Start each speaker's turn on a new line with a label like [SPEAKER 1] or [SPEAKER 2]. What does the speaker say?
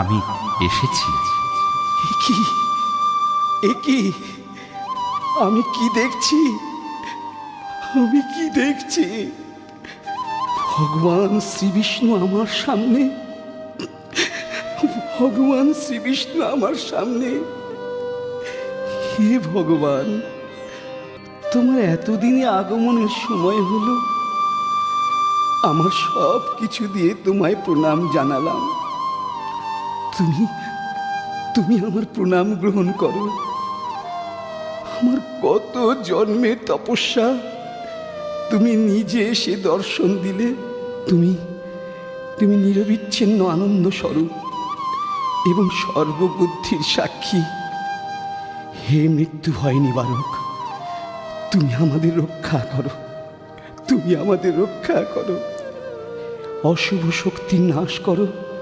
[SPEAKER 1] আমি এসেছি।
[SPEAKER 2] কি? এ কি? আমি কি দেখছি? আমি কি দেখছি? ভগবান শ্রীবিষ্ণু আমার সামনে। ভগবান শ্রীবিষ্ণু আমার সামনে। হে ভগবান, তোমার এতদিনে আগমনের সময় হলো। আমার সব কিছু দিয়ে তোমায় প্রণাম জানালাম। তুমি তুমি আমার প্রণাম গ্রহণ করো। আমার কত জন্মের তপস্যা, তুমি নিজে এসে দর্শন দিলে। তুমি তুমি নিরবিচ্ছিন্ন আনন্দ স্বরূপ এবং সর্ববুদ্ধির সাক্ষী। হে মৃত্যু ভয় নিবারক, তুমি আমাদের রক্ষা করো। তুমি আমাদের রক্ষা করো। অশুভ শক্তির নাশ করো।